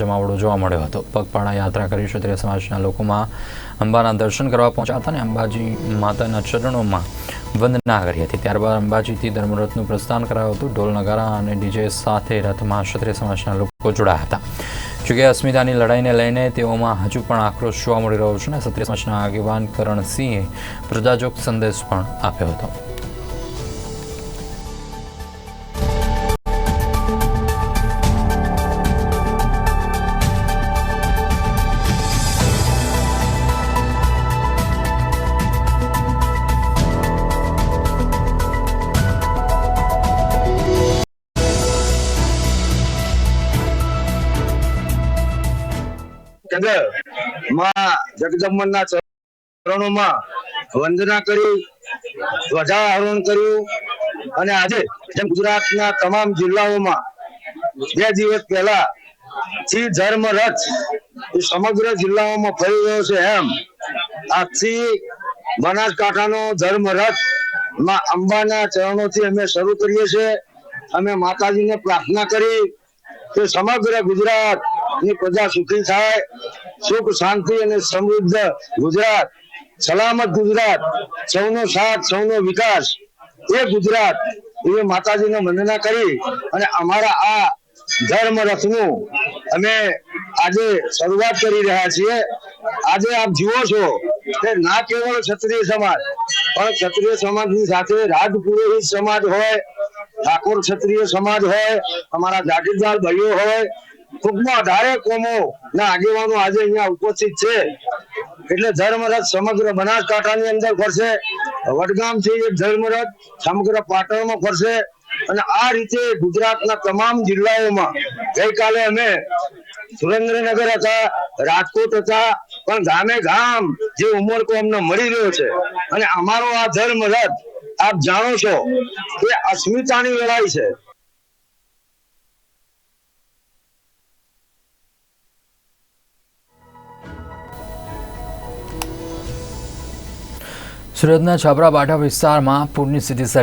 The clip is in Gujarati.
જમાવડો જોવા મળ્યો હતો. પગપાળા યાત્રા કરી ક્ષત્રિય સમાજના લોકોમાં અંબાના દર્શન કરવા પહોંચ્યા હતા અને અંબાજી માતાના ચરણોમાં વંદના કરી હતી. ત્યારબાદ અંબાજીથી ધર્મરથનું પ્રસ્થાન કરાયું હતું. ઢોલ, નગારા અને ડીજે સાથે રથમાં ક્ષત્રિય સમાજના લોકો જોડાયા હતા. જોકે અસ્મિતાની લડાઈને લઈને તેઓમાં હજુ પણ આક્રોશ જોવા મળી રહ્યો છે અને ક્ષત્રિય સમાજના આગેવાન કરણસિંહે પ્રજાજોગ સંદેશ પણ આપ્યો હતો. ચંદ્રમાં જગદંબના ચરણોમાં વંદના કરી ધ્વજારોહણ કર્યું અને આજે જેમ ગુજરાતના તમામ જિલ્લાઓમાં બે દિવસ પહેલા થી ધર્મ રથ સમગ્ર જિલ્લાઓમાં ફરી રહ્યો છે એમ. આજથી બનાસકાંઠાનો ધર્મ રથમાં અંબાના ચરણોથી અમે શરૂ કરીએ છીએ. અમે માતાજીને પ્રાર્થના કરી કે સમગ્ર ગુજરાત ની પ્રજા સુખી થાય, સુખ, શાંતિ અને સમૃદ્ધ ગુજરાત, સલામત ગુજરાત, સૌનો સાથ, સૌનો વિકાસ. એ ગુજરાત, એ માતાજીને વંદના કરી અને અમારા આ ધર્મ રથનું અમે આજે શરૂઆત કરી રહ્યા છીએ. આજે આપ જુઓ છો કે ના કેવળ ક્ષત્રિય સમાજ, પણ ક્ષત્રિય સમાજની સાથે રાજપુરોહિત સમાજ હોય, ઠાકોર ક્ષત્રિય સમાજ હોય, અમારા જાગીરદાર ભાઈઓ હોય ટૂંકમાં અઢારે કોમો. ના, આગેવાનો આજે અહીંયા ઉપસ્થિત છે. એટલે ધર્મરથ સમગ્ર બનાસકાંઠાની અંદર ફરશે. વડગામથી એક ધર્મરથ સમગ્ર પાટણમાં ફરશે. અને આ રીતે ગુજરાતના તમામ જિલ્લાઓમાં ગઈકાલે અમે સુરેન્દ્રનગર હતા, રાજકોટ હતા, પણ ગામે ગામ જે ઉમળકો અમને મળી રહ્યો છે. અને અમારો આ ધર્મ રથ આપ જાણો છો કે અસ્મિતાની લડાઈ છે. સુરતના છાપરા બાઠા વિસ્તારમાં પૂરની સ્થિતિ સર્જાઈ